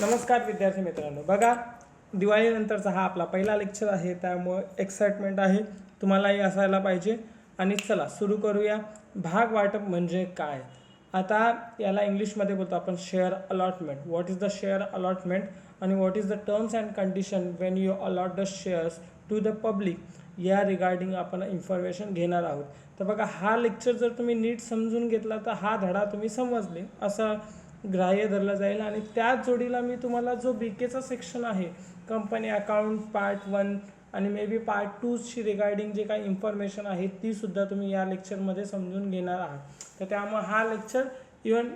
नमस्कार विद्यार्थी मित्रांनो. बघा दिवाळीनंतरचा हा आपला पहिला लेक्चर आहे. त्यामुळे एक्साइटमेंट आहे. तुम्हालाही असायला पाहिजे. आणि चला सुरू करूया. भाग वाटप म्हणजे काय? आता याला इंग्लिशमध्ये बोलतो आपण share allotment what is the share allotment आणि what is the terms and condition when you allot the shares to the public या रिगार्डिंग आपण इन्फॉर्मेशन घेणार आहोत. तर बघा हा लेक्चर जर तुम्ही नीट समजून घेतला तर हा धडा तुम्ही समजले. असं ग्राह्य धरलं जाईल. आणि त्याच जोडीला मी तुम्हाला जो बी केचा सेक्शन आहे कंपनी अकाउंट पार्ट वन आणि मे बी पार्ट टूची रिगार्डिंग जे काही इन्फॉर्मेशन आहे ती सुद्धा तुम्ही या लेक्चरमध्ये समजून घेणार आहात. तर त्यामुळे हा लेक्चर इवन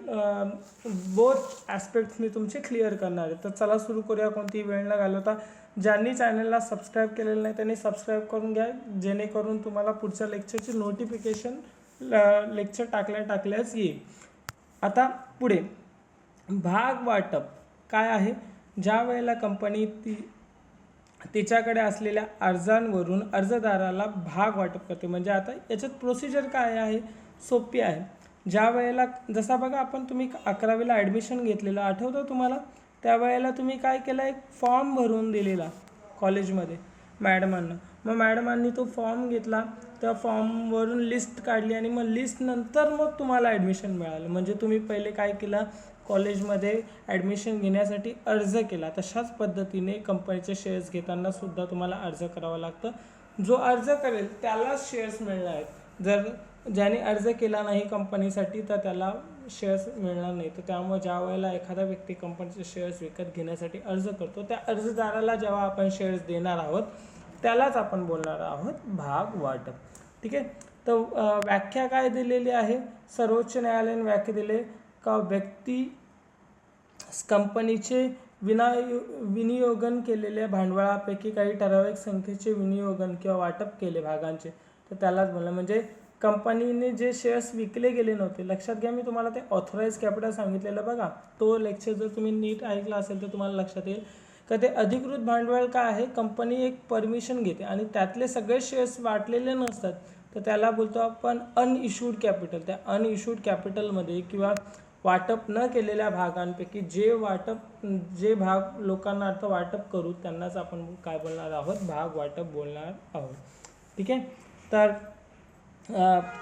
बोथ ॲस्पेक्ट्स मी तुमचे क्लिअर करणार आहे. तर चला सुरू करूया. कोणतीही वेळ न घालवता ज्यांनी चॅनलला सबस्क्राईब केलेलं नाही त्यांनी सबस्क्राईब करून घ्या. जेणेकरून तुम्हाला पुढच्या लेक्चरची नोटिफिकेशन लेक्चर टाकल्या टाकल्याच येईल. आता पुढे. भाग वाटप काय आहे? ज्या वेळेला कंपनी ती तिच्याकडे असलेल्या अर्जांवरून अर्जदाराला भाग वाटप करते. म्हणजे आता याच्यात प्रोसिजर काय आहे? सोपी आहे. ज्या वेळेला जसा बघा आपण तुम्ही अकरावीला ॲडमिशन घेतलेलं आठवतं तुम्हाला? त्यावेळेला तुम्ही काय केलं? एक फॉर्म भरून दिलेला कॉलेजमध्ये मॅडमांना मग मॅडमांनी तो फॉर्म घेतला. त्या फॉर्मवरून लिस्ट काढली आणि मग लिस्टनंतर मग तुम्हाला ॲडमिशन मिळालं. म्हणजे तुम्ही पहिले काय केलं? कॉलेजमध्ये ॲडमिशन घेण्यासाठी अर्ज केला. तशाच पद्धतीने कंपनीचे शेअर्स घेताना सुद्धा तुम्हाला अर्ज करावा लागतं. जो अर्ज करेल त्यालाच शेअर्स मिळणार आहेत. जर ज्याने अर्ज केला नाही कंपनीसाठी तर त्याला शेअर्स मिळणार नाही. तर त्यामुळे ज्या वेळेला एखादा व्यक्ती कंपनीचे शेअर्स विकत घेण्यासाठी अर्ज करतो त्या अर्जदाराला जेव्हा आपण शेअर्स देणार आहोत त्यालाच आपण बोलणार आहोत भाग वाटप. ठीक आहे? तर व्याख्या काय दिलेली आहे? सर्वोच्च न्यायालयाने व्याख्या दिले का व्यक्ती कंपनीचे विना विनियोगन केलेल्या भांडवलापैकी काही ठराविक संख्येचे विनियोगन किंवा वाटप केले भागांचे. तर त्यालाच बोलणं म्हणजे कंपनीने जे शेअर्स विकले गेले नव्हते. लक्षात घ्या मी तुम्हाला ते ऑथराईज कॅपिटल सांगितलेलं बघा. तो लेक्चर जर तुम्ही नीट ऐकला असेल तर तुम्हाला लक्षात येईल. का ते अधिकृत भांडवल काय आहे? कंपनी एक परमिशन घेते आणि त्यातले सगळे शेअर्स वाटलेले नसतात. तर त्याला बोलतो आपण अनइश्यूड कॅपिटल. त्या अनइश्यूड कॅपिटलमध्ये किंवा वाटप न केलेल्या भागांपैकी जे वाटप जे भाग लोकांना अर्थ वाटप करू त्यांनाच आपण काय बोलणार आहोत? भाग वाटप बोलणार आहोत. ठीक आहे? तर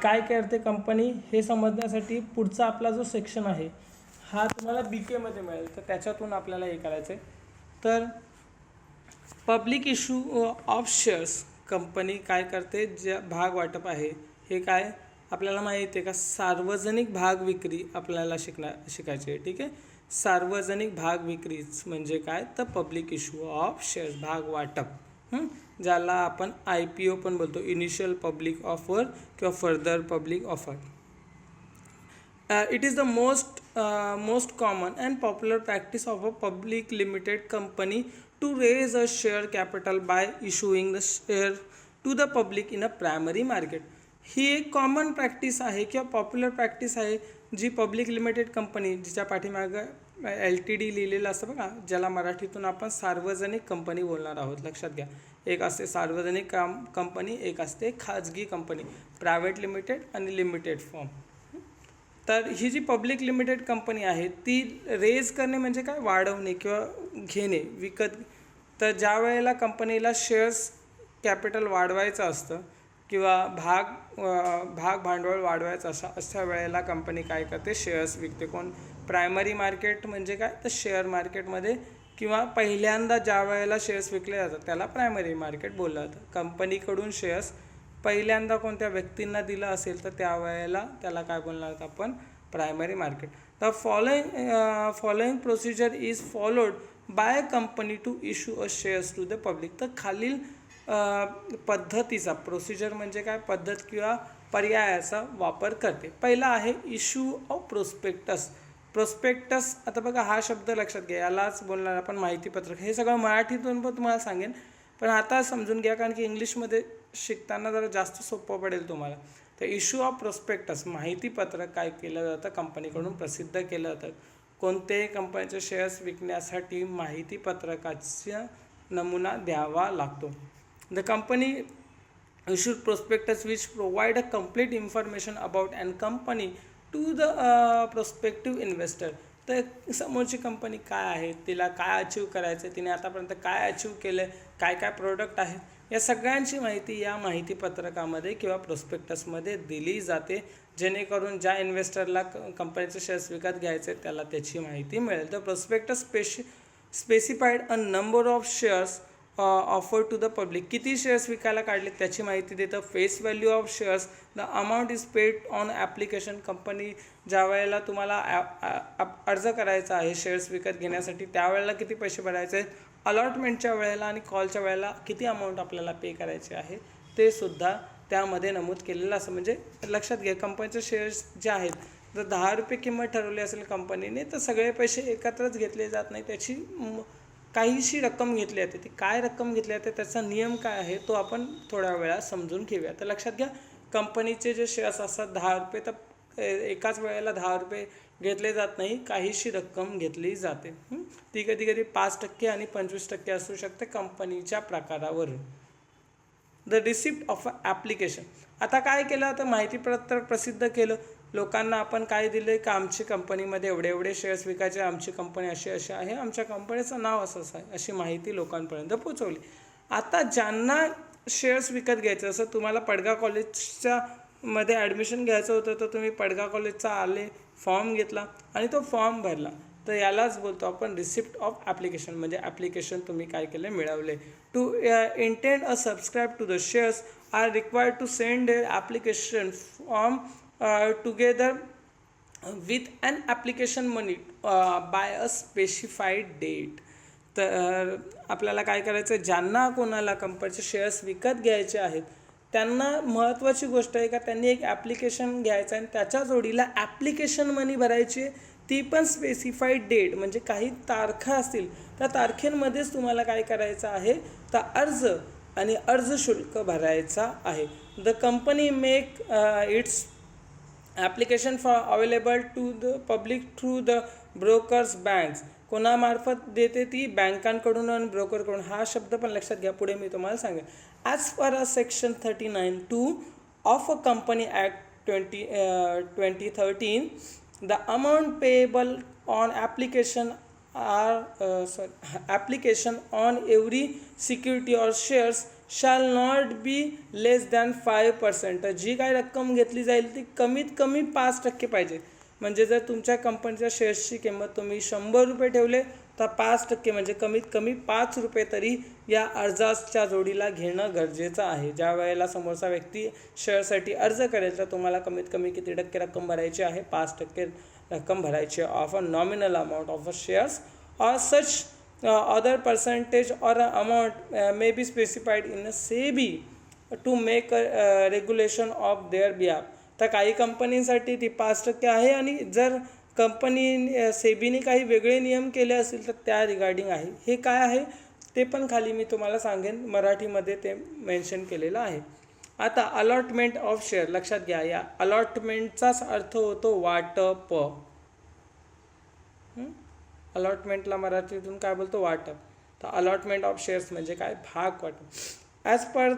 काय करते कंपनी हे समजण्यासाठी पुढचा आपला जो सेक्शन आहे हा तुम्हाला बी केमध्ये मिळेल. तर त्याच्यातून आपल्याला हे करायचं आहे तर public issue of shares company काय करते? ज्या भाग वाटप आहे हे काय? आपल्याला माहिती आहे का सार्वजनिक भाग विक्री आपल्याला शिकणार शिकायची ठीक आहे? सार्वजनिक भाग विक्रीच म्हणजे काय? तर पब्लिक इश्यू ऑफ शेअर्स भाग वाटप. ज्याला आपण आय पी ओ पण बोलतो इनिशियल पब्लिक ऑफर किंवा further public offer it is the most most common and popular practice of a public limited company to raise a share capital by issuing the share to the public in a primary market ही एक common practice आहे किंवा popular practice आहे जी public limited company जिच्या पाठीमागं L T D लिहिलेलं असतं बघा ज्याला मराठीतून आपण सार्वजनिक कंपनी बोलणार आहोत. लक्षात घ्या. एक असते सार्वजनिक काम कंपनी एक असते खाजगी कंपनी प्रायव्हेट लिमिटेड आणि लिमिटेड फॉर्म तर ही जी पब्लिक लिमिटेड कंपनी आहे ती रेज करणे म्हणजे काय? वाढवणे किंवा घेणे विकत तर ज्या वेळेला कंपनीला शेअर्स कॅपिटल वाढवायचं असतं किंवा भाग भाग भांडवल वाढवायचं असं अशा वेळेला कंपनी काय करते? शेअर्स विकते. कोण? प्रायमरी मार्केट म्हणजे काय? तर शेअर मार्केटमध्ये किंवा पहिल्यांदा ज्या वेळेला शेअर्स विकले जातात त्याला प्रायमरी मार्केट बोललं जातं कंपनीकडून शेअर्स पहिल्यांदा कोणत्या व्यक्तींना दिलं असेल तर त्यावेळेला त्याला काय बोलणार आहोत आपण? Primary market the following following procedure is followed by company to issue a shares to the public तर खालील पद्धतीचा प्रोसिजर म्हणजे काय? पद्धत किंवा पर्यायाचा वापर करते. पहिला आहे इश्यू ऑफ प्रोस्पेक्टस प्रोस्पेक्टस आता बघा हा शब्द लक्षात घ्या. यालाच बोलणार आपण माहितीपत्रक. हे सगळं मराठीतून पण तुम्हाला सांगेन. पण आता समजून घ्या कारण की इंग्लिशमध्ये शिकताना जरा जास्त सोपं पडेल तुम्हाला. तर इश्यू ऑफ प्रोस्पेक्टस माहितीपत्रक काय केलं जातं? कंपनीकडून प्रसिद्ध केलं जातं. कोणत्याही कंपनीचे शेअर्स विकण्यासाठी माहितीपत्रकाचा नमुना द्यावा लागतो. The company issued prospectus which provide a complete information about an company to the prospective investor तर समोरची कंपनी काय आहे? तिला काय अचीव करायचं आहे तिने आतापर्यंत काय अचीव केलं आहे काय काय प्रोडक्ट आहेत या सगळ्यांची माहिती या माहिती पत्रकामध्ये किंवा प्रोस्पेक्टसमध्ये दिली जाते. जेणेकरून ज्या इन्व्हेस्टरला क कंपनीचे शेअर्स विकत घ्यायचे त्याला त्याची माहिती मिळेल. तर prospectus spec specified a number of shares offer to the public किती शेअर्स विकायला काढले त्याची माहिती देतं. Face value of shares the amount is paid on application company ज्या वेळेला तुम्हाला ॲप अर्ज करायचा आहे शेअर्स विकत घेण्यासाठी त्यावेळेला किती पैसे भरायचे आहेत? अलॉटमेंटच्या वेळेला आणि कॉलच्या वेळेला किती अमाऊंट आपल्याला पे करायचे आहे? ते सुद्धा त्यामध्ये नमूद केलेलं असं म्हणजे लक्षात घ्या. कंपनीचे शेअर्स जे आहेत जर दहा रुपये किंमत ठरवली असेल कंपनीने तर सगळे पैसे एकत्रच घेतले जात नाही त्याची काहीशी रक्कम घेतली जाते ती काय रक्कम घेतली जाते त्याचा नियम काय आहे तो आपण थोड्या वेळा समजून घेऊया. तर लक्षात घ्या कंपनीचे जे शेअर्स असतात दहा रुपये तर एकाच वेळेला दहा रुपये घेतले जात नाही काहीशी रक्कम घेतली जाते. ती कधी कधी पाच टक्के आणि पंचवीस टक्के असू शकते कंपनीच्या प्रकारावरून the receipt of a application आता काय केलं? आता माहितीपत्रक प्रसिद्ध केलं. लोकांना आपण काय दिलं का आमची कंपनीमध्ये एवढे एवढे शेअर्स विकायचे आमची कंपनी अशी अशी आहे आमच्या कंपनीचं नाव असं असं आहे अशी माहिती लोकांपर्यंत पोचवली आता ज्यांना शेअर्स विकत घ्यायचे असं तुम्हाला पडगा कॉलेजच्या मध्ये ॲडमिशन घ्यायचं होतं तर तुम्ही पडगा कॉलेजचा आले फॉर्म घेतला आणि तो फॉर्म भरला. तर यालाच बोलतो आपण रिसिप्ट ऑफ ॲप्लिकेशन म्हणजे ॲप्लिकेशन तुम्ही काय केले मिळवले to intend a subscribe to the shares are required to send a application form together with an application money by a specified date तर uh, आपल्याला काय करायचं आहे ज्यांना कोणाला कंपनीचे शेअर्स विकत घ्यायचे आहेत त्यांना महत्त्वाची गोष्ट आहे का त्यांनी एक ॲप्लिकेशन घ्यायचं आहे आणि त्याच्या जोडीला ॲप्लिकेशन मनी भरायची आहे ती पण स्पेसिफाईड डेट म्हणजे काही तारखा असतील त्या तारखेमध्येच तुम्हाला काय करायचं आहे तर अर्ज आणि अर्ज शुल्क भरायचा आहे. The company make its application for available to the public through the brokers banks कोणामार्फत देते ती? बँकांकडून आणि ब्रोकरकडून. हा शब्द पण लक्षात घ्या. पुढे मी तुम्हाला सांगेन. As per a section thirty nine two of a company act twenty twenty thirteen the amount payable on application are sorry application on every security or shares shall not be less than five percent जी काय रक्कम घेतली जाईल ती कमीत कमी पाच टक्के पाहिजे. म्हणजे जर तुमच्या कंपनीच्या शेअर्सची किंमत तुम्ही शंभर रुपये ठेवले तर पाच टक्के म्हणजे कमीत कमी पाच रुपये तरी या अर्जाच्या जोडीला घेणं गरजेचं आहे. ज्या वेळेला समोरचा व्यक्ती शेअरसाठी अर्ज करेल तर तुम्हाला कमीत कमी किती टक्के रक्कम भरायची आहे? पाच टक्के रक्कम भरायची of a nominal amount of a shares or such Uh, other percentage or a amount uh, may be specified in a SEBI to make a uh, regulation of their behalf. तर काही कंपनींसाठी ती पाच टक्के आहे आणि जर कंपनी सेबीने uh, काही वेगळे नियम केले असतील तर त्या रिगार्डिंग आहे. हे काय आहे? ते पण खाली मी तुम्हाला सांगेन. मराठीमध्ये ते मेन्शन केलेलं आहे. आता अलॉटमेंट ऑफ शेअर लक्षात घ्या. या अलॉटमेंटचाच अर्थ होतो वाटप. अलॉटमेंटला मराठीतून काय बोलतो वाटप. तर अलॉटमेंट ऑफ शेअर्स म्हणजे काय? भाग वाटप. As per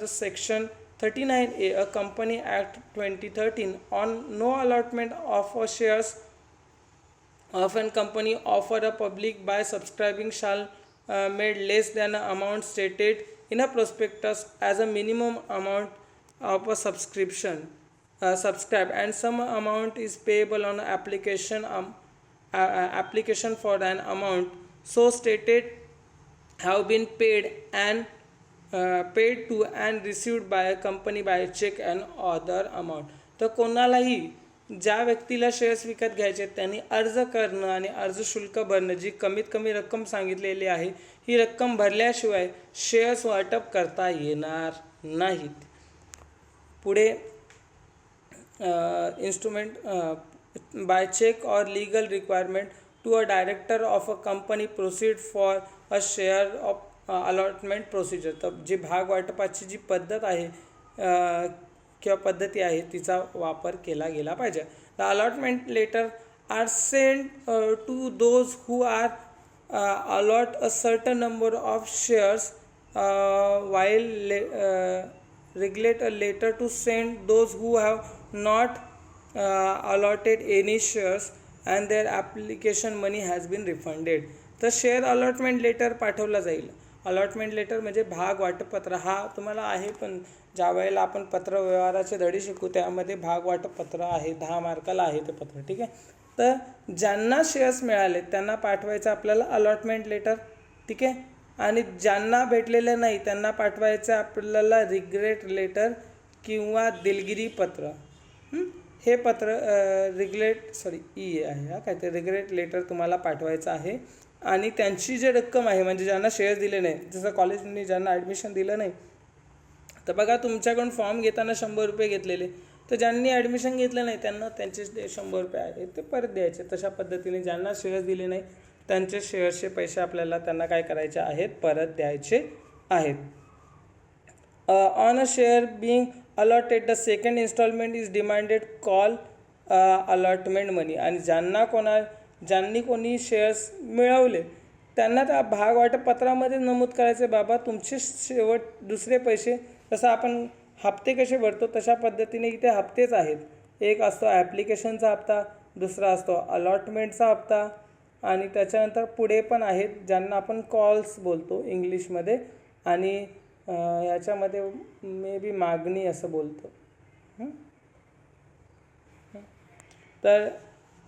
the section thirty nine A a company act twenty thirteen on no allotment of a shares of an company offer a public by subscribing shall made less than amount stated in a prospectus as a minimum amount of a subscription subscribe and some amount is payable on a application for an amount so stated have been paid and uh, paid to and received by a company by a check and other amount तर कोणालाही ज्या व्यक्तीला shares विकत घ्यायचे त्यांनी अर्ज करणं आणि अर्ज शुल्क भरणं जी कमीत कमी रक्कम सांगितलेली आहे ही रक्कम भरल्याशिवाय शेअर्स वाटप करता येणार नाहीत पुढे instrument by check or legal requirement to a director of a company proceed for a share of allotment procedure तर जे भाग वाटपाची जी पद्धत आहे किंवा पद्धती आहे तिचा वापर केला गेला पाहिजे the allotment letter are send to those who are allot a certain number of shares while regulate a letter to send those who have not Uh, allotted any shares and their application money has been refunded तर share allotment letter पाठवला जाईल. Allotment letter म्हणजे भाग वाटपत्र. हा तुम्हाला आहे पण ज्या वेळेला आपण पत्र व्यवहाराचे धडे शिकू त्यामध्ये भाग वाटपत्र आहे दहा मार्काला आहे ते पत्र ठीक आहे? तर ज्यांना शेअर्स मिळाले त्यांना पाठवायचं आपल्याला अलॉटमेंट लेटर ठीक आहे? आणि ज्यांना भेटलेलं नाही त्यांना पाठवायचं आपल्याला रिग्रेट लेटर किंवा दिलगिरी पत्र. हे पत्र रिग्रेट सॉरी ई आहे हा काय ते रिग्रेट लेटर तुम्हाला पाठवायचं आहे. आणि त्यांची जी रक्कम आहे म्हणजे ज्यांना शेअर्स दिले नाही जसं कॉलेजनी ज्यांना ॲडमिशन दिलं नाही तर बघा तुमच्याकडून फॉर्म घेताना शंभर रुपये घेतलेले. तर ज्यांनी ॲडमिशन घेतलं नाही त्यांना त्यांचे शंभर रुपये आहेत ते परत द्यायचे. तशा पद्धतीने ज्यांना शेअर्स दिले नाही त्यांचे शेअर्सचे पैसे आपल्याला त्यांना काय करायचे आहेत परत द्यायचे आहेत. On a share being allotted the second instalment is demanded call allotment money आणि ज्यांना कोणा ज्यांनी कोणी शेअर्स मिळवले त्यांना त्या भाग वाटपत्रामध्ये नमूद करायचे बाबा तुमचे शेवट दुसरे पैसे जसं आपण हप्ते कसे भरतो तशा पद्धतीने इथे हप्तेच आहेत. एक असतो ॲप्लिकेशनचा हप्ता दुसरा असतो अलॉटमेंटचा हप्ता आणि त्याच्यानंतर पुढे पण आहेत ज्यांना आपण कॉल्स बोलतो इंग्लिशमध्ये आणि ह्याच्यामध्ये याच्यामध्ये मे बी मागणी असं बोलतो. तर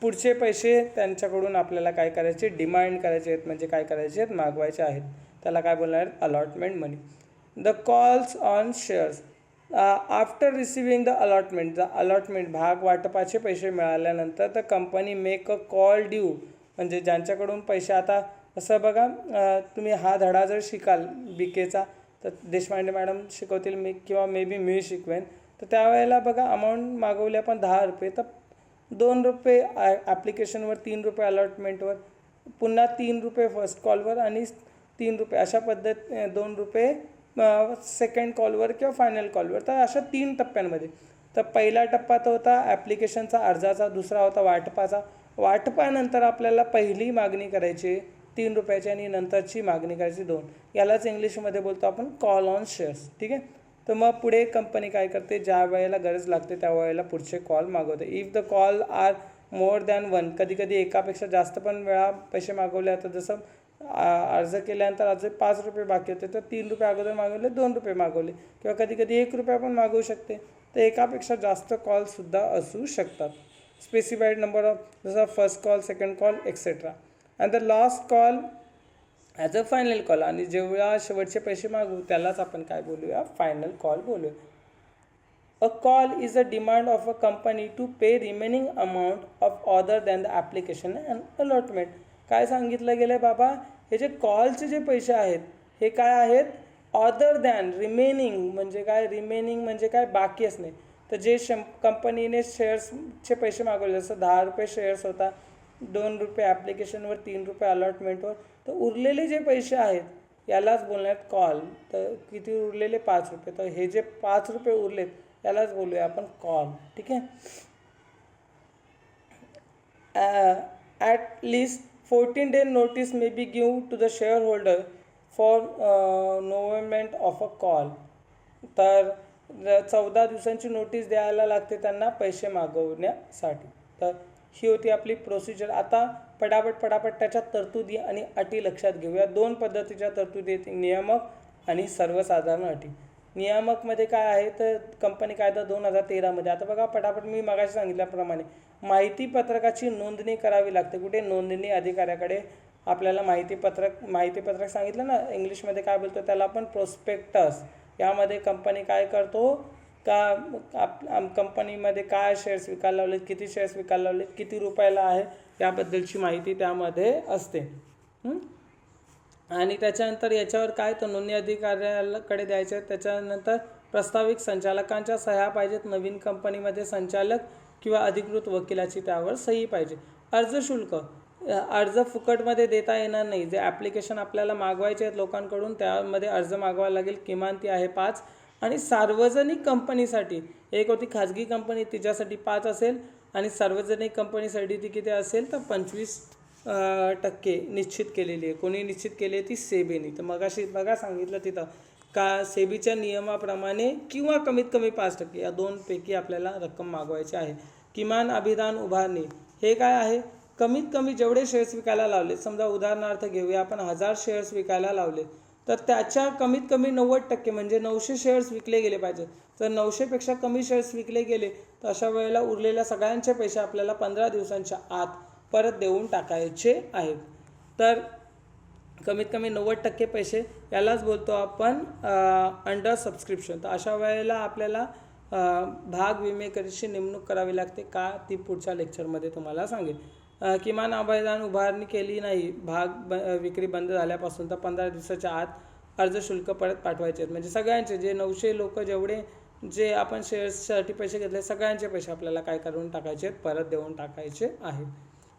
पुढचे पैसे त्यांच्याकडून आपल्याला काय करायचे? डिमांड करायचे आहेत. म्हणजे काय करायचे आहेत? मागवायचे आहेत. त्याला काय बोलणार आहेत? Allotment money the calls on shares after receiving the allotment the allotment भाग वाटपाचे पैसे मिळाल्यानंतर the company make a call due म्हणजे ज्यांच्याकडून पैसे आता असं बघा तुम्ही हा धडा जर शिकाल बी केचा तर देशपांडे मॅडम शिकवतील मी किंवा मे बी मी शिकवेन. तर त्यावेळेला बघा अमाऊंट मागवली आपण दहा रुपये तर दोन रुपये ॲप्लिकेशनवर तीन रुपये अलॉटमेंटवर पुन्हा तीन रुपये फर्स्ट कॉलवर आणि तीन रुपये. अशा पद्धत दोन रुपये सेकंड कॉलवर किंवा फायनल कॉलवर तर अशा तीन टप्प्यांमध्ये. तर पहिला टप्पा तो होता ॲप्लिकेशनचा अर्जाचा दुसरा होता वाटपाचा. वाटपानंतर आपल्याला पहिली मागणी करायची तीन रुपयाची आणि नंतरची मागणी करायची दोन. यालाच इंग्लिशमध्ये बोलतो आपण कॉल ऑन शेअर्स ठीक आहे? तर मग पुढे कंपनी काय करते? ज्या वेळेला गरज लागते त्या वेळेला पुढचे कॉल मागवते. If the call are more than one कधी कधी एकापेक्षा जास्त पण वेळा पैसे मागवले आता जसं अर्ज केल्यानंतर आज पाच रुपये बाकी होते तर तीन रुपये अगोदर मागवले दोन रुपये मागवले. किंवा कधी कधी एक रुपया पण मागवू शकते. तर एकापेक्षा जास्त कॉलसुद्धा असू शकतात. स्पेसिफाईड नंबर ऑफ जसं first call second call etcetera and the last call as a final call आणि जेव्हा शेवटचे पैसे मागू त्यालाच आपण काय बोलूया? फायनल कॉल बोलूया. A call is a demand of a company to pay remaining amount of other than the application and allotment काय सांगितलं गेलं बाबा? हे जे कॉलचे जे पैसे आहेत हे काय आहेत? ऑदर दॅन रिमेनिंग म्हणजे काय? रिमेनिंग म्हणजे काय? बाकी असणे. तर जे शं कंपनीने शेअर्सचे पैसे मागवले जसं दहा रुपये शेअर्स होता दोन रुपये ॲप्लिकेशनवर तीन रुपये अलॉटमेंटवर तर उरलेले जे पैसे आहेत यालाच बोलण्यात कॉल तर किती उरलेले? पाच रुपये. तर हे जे पाच रुपये उरलेत यालाच बोलूया आपण कॉल ठीक आहे? At least fourteen day notice may be give to the shareholder for movement of a call तर चौदा दिवसांची नोटीस द्यायला लागते त्यांना पैसे मागवण्यासाठी. तर ही होती आपली प्रोसिजर आता पटापट पटापट त्याच्या तरतुदी आणि अटी लक्षात घेऊया. दोन पद्धतीच्या तरतुदी आहेत नियामक आणि सर्वसाधारण अटी. नियामकमध्ये काय आहे? तर कंपनी कायदा दोन हजार तेरामध्ये. आता बघा पटापट मी मगाशी सांगितल्याप्रमाणे माहिती पत्रकाची नोंदणी करावी लागते. कुठे? नोंदणी अधिकाऱ्याकडे. आपल्याला माहिती पत्रक माहिती पत्रक सांगितलं ना इंग्लिशमध्ये काय बोलतो त्याला आपण प्रोस्पेक्टस यामध्ये कंपनी काय करतो? का आप आम- कंपनीमध्ये काय शेअर्स विकायला लावलेत किती शेअर्स विकायला लावलेत किती रुपयाला आहे याबद्दलची माहिती त्यामध्ये असते. आणि त्याच्यानंतर याच्यावर काय तर नोंदणी अधिकाऱ्याकडे द्यायचे त्याच्यानंतर प्रस्ताविक संचालकांच्या सह्या पाहिजेत नवीन कंपनीमध्ये संचालक किंवा अधिकृत वकिलाची त्यावर सही पाहिजे. अर्ज शुल्क अर्ज फुकटमध्ये देता येणार नाही. जे ॲप्लिकेशन आपल्याला मागवायचे आहेत लोकांकडून त्यामध्ये अर्ज मागवावा लागेल किमान ती आहे पाच आणि सार्वजनिक कंपनीसाठी एक होती खाजगी कंपनी तिच्यासाठी पाच असेल आणि सार्वजनिक कंपनीसाठी ती किती असेल तर पंचवीस टक्के निश्चित केलेली आहे. कोणी निश्चित केली आहे ती सेबीने. तर मगाशी बघा सांगितलं तिथं का सेबीच्या नियमाप्रमाणे किंवा कमीत कमी पाच टक्के या दोनपैकी आपल्याला रक्कम मागवायची आहे. किमान अभिदान उभारणी हे काय आहे? कमीत कमी जेवढे शेअर्स विकायला लावले समजा उदाहरणार्थ घेऊया आपण हजार शेअर्स विकायला लावले तर त्याच्या कमीत कमी नव्वद टक्के म्हणजे नऊशे शेअर्स विकले गेले पाहिजेत. जर नऊशेपेक्षा कमी शेअर्स विकले गेले तर अशा वेळेला उरलेल्या सगळ्यांचे पैसे आपल्याला पंधरा दिवसांच्या आत परत देऊन टाकायचे आहेत. तर कमीत कमी नव्वद टक्के पैसे यालाच बोलतो आपण अंडर सबस्क्रिप्शन तर अशा वेळेला आपल्याला भाग विमेकरीची नेमणूक करावी लागते का ती पुढच्या लेक्चरमध्ये तुम्हाला सांगेल किमान अभयदान उभारणी केली नाही. भाग ब विक्री बंद झाल्यापासून तर पंधरा दिवसाच्या आत अर्ज शुल्क परत पाठवायचे आहेत. म्हणजे सगळ्यांचे जे नऊशे लोक जेवढे जे आपण शेअर्ससाठी पैसे घेतले सगळ्यांचे पैसे आपल्याला काय करून टाकायचे आहेत? परत देऊन टाकायचे आहेत.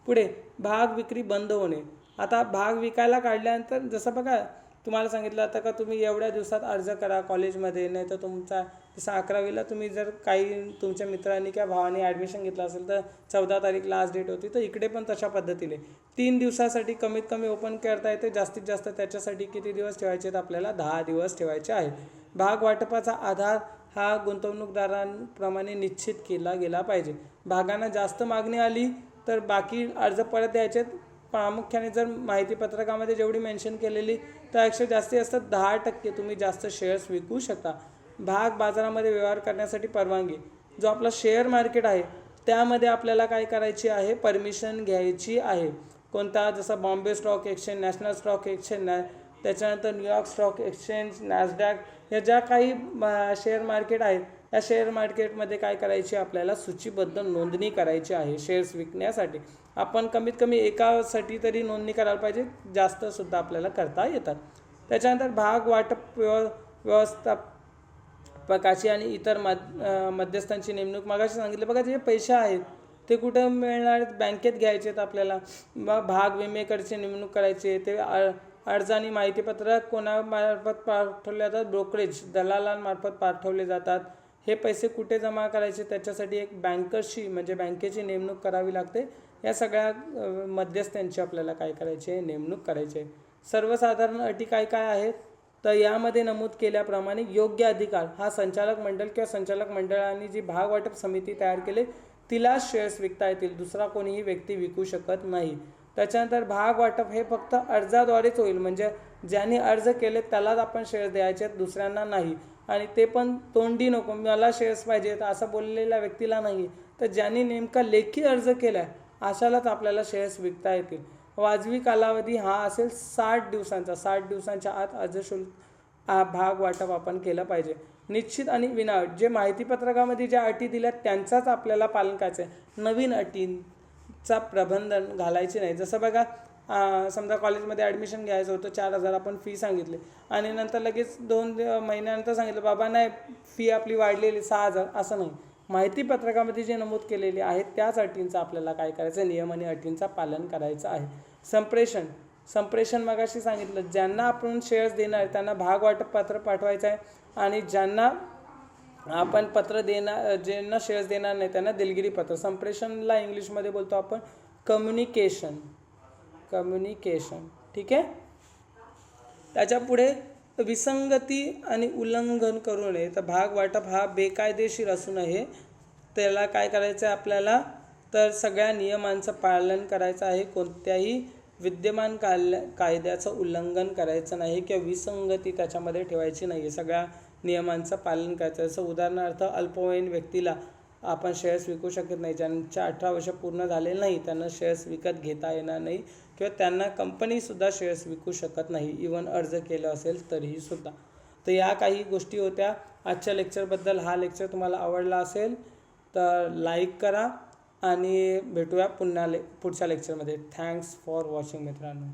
पुढे भाग विक्री बंद होणे. आता भाग विकायला काढल्यानंतर जसं बघा तुम्हाला सांगितलं आता का तुम्ही एवढ्या दिवसात अर्ज करा कॉलेजमध्ये नाही तर तुमचा जसं अकरावीला तुम्ही जर काही तुमच्या मित्रांनी किंवा भावाने ॲडमिशन घेतलं असेल तर चौदा तारीख लास्ट डेट होती तर इकडे पण तशा पद्धतीने. तीन दिवसासाठी कमीत कमी ओपन करता येते जास्तीत जास्त त्याच्यासाठी किती दिवस ठेवायचे आहेत आपल्याला? दहा दिवस ठेवायचे आहे. भाग वाटपाचा आधार हा गुंतवणूकदारांप्रमाणे निश्चित केला गेला पाहिजे. भागांना जास्त मागणी आली तर बाकी अर्ज परत द्यायचे आहेत. प्रामुख्याने जर माहिती पत्रकामध्ये जेवढी मेन्शन केलेली त्यापेक्षा जास्तीत जास्त दहा टक्के तुम्ही जास्त शेअर्स विकू शकता. भाग बाजारामध्ये व्यवहार करण्यासाठी परवानगी. जो आपला शेअर मार्केट आहे त्यामध्ये आपल्याला काय करायची आहे? परमिशन घ्यायची आहे. कोणता? जसं Bombay stock exchange national stock exchange नॅ त्याच्यानंतर न्यूयॉर्क स्टॉक एक्सचेंज नॅसडॅक या ज्या काही शेअर मार्केट आहेत या शेअर मार्केटमध्ये काय करायची? आपल्याला सूचीबद्ध नोंदणी करायची आहे शेअर्स विकण्यासाठी. आपण कमीत कमी एकासाठी तरी नोंदणी करायला पाहिजे. जास्तसुद्धा आपल्याला करता येतात. त्याच्यानंतर भाग वाटप व्यव व्यवस्था काशी आणि इतर मध मध्यस्थांची नेमणूक. मागाशी सांगितलं बघा जे पैसे आहेत ते कुठं मिळणार आहेत? बँकेत घ्यायचे आहेत आपल्याला. मग भाग विमेकडचे नेमणूक करायचे ते अ- अर्ज आणि माहितीपत्रक कोणामार्फत पाठवले जातात? ब्रोकरेज दलालांमार्फत पाठवले जातात. हे पैसे कुठे जमा करायचे? त्याच्यासाठी एक बँकर्सशी म्हणजे बँकेची नेमणूक करावी लागते. या सगळ्या मध्यस्थांची आपल्याला काय करायची आहे? नेमणूक करायची आहे. सर्वसाधारण अटी काय काय आहेत? तर यामध्ये नमूद केल्याप्रमाणे योग्य अधिकार हा संचालक मंडळ किंवा संचालक मंडळाने जी भाग वाटप समिती तयार केली तिलाच शेअर्स विकता येतील. दुसरा कोणीही व्यक्ती विकू शकत नाही. त्याच्यानंतर भाग वाटप हे फक्त अर्जाद्वारेच होईल. म्हणजे ज्यांनी अर्ज केले त्यालाच आपण शेअर्स द्यायचे आहेत, दुसऱ्यांना नाही. आणि ते पण तोंडी नको मला शेअर्स पाहिजेत असं बोललेल्या व्यक्तीला नाही. तर ज्यांनी नेमका लेखी अर्ज केला आहे अशालाच आपल्याला शेअर्स विकता येतील. वाजवी कालावधी हा असेल साठ दिवसांचा. साठ दिवसांच्या आत अर्ज शुल्क हा भाग वाटप आपण केलं पाहिजे. निश्चित आणि विनाअट जे माहितीपत्रकामध्ये ज्या अटी दिल्या त्यांचाच आपल्याला पालन करायचं आहे. नवीन अटींचा प्रबंधन घालायचे नाही. जसं बघा समजा कॉलेजमध्ये ॲडमिशन घ्यायचं होतं चार हजार आपण फी सांगितली. आणि नंतर लगेच दोन महिन्यानंतर सांगितलं बाबा नाही फी आपली वाढलेली सहा हजार असं नाही. माहिती पत्रकामध्ये जे नमूद केलेले आहेत त्याच अटींचं आपल्याला काय करायचं आहे? नियम आणि अटींचा पालन करायचं आहे. संप्रेषण. संप्रेषण मगाशी सांगितलं ज्यांना आपण शेअर्स देणार त्यांना भाग वाटप पत्र पाठवायचं आहे आणि ज्यांना आपण पत्र देणार ज्यांना शेअर्स देणार नाही त्यांना दिलगिरी पत्र. संप्रेषणला इंग्लिशमध्ये बोलतो आपण कम्युनिकेशन कम्युनिकेशन ठीक आहे? त्याच्या पुढे विसंगती आणि उल्लंघन करू नये. तर भाग वाटप हा बेकायदेशीर असू नये. त्याला काय करायचं आहे आपल्याला? तर सगळ्या नियमांचं पालन करायचं आहे. कोणत्याही विद्यमान काल कायद्याचं उल्लंघन करायचं नाही किंवा विसंगती त्याच्यामध्ये ठेवायची नाही. आहे सगळ्या नियमांचं पालन करायचं जसं उदाहरणार्थ अल्पवयीन व्यक्तीला आपण शेअर्स विकू शकत नाही. ज्यांच्या अठरा वर्ष पूर्ण झालेले नाही त्यांना शेअर्स विकत घेता येणार नाही. किंवा त्यांना कंपनीसुद्धा शेअर्स विकू शकत नाही इवन अर्ज केलं असेल तरीही सुद्धा. तर या काही गोष्टी होत्या. आजच्या लेक्चरबद्दल हा लेक्चर तुम्हाला आवडला असेल तर लाईक करा आणि भेटूया पुन्हा ले पुढच्या लेक्चरमध्ये थँक्स फॉर वॉचिंग मित्रांनो.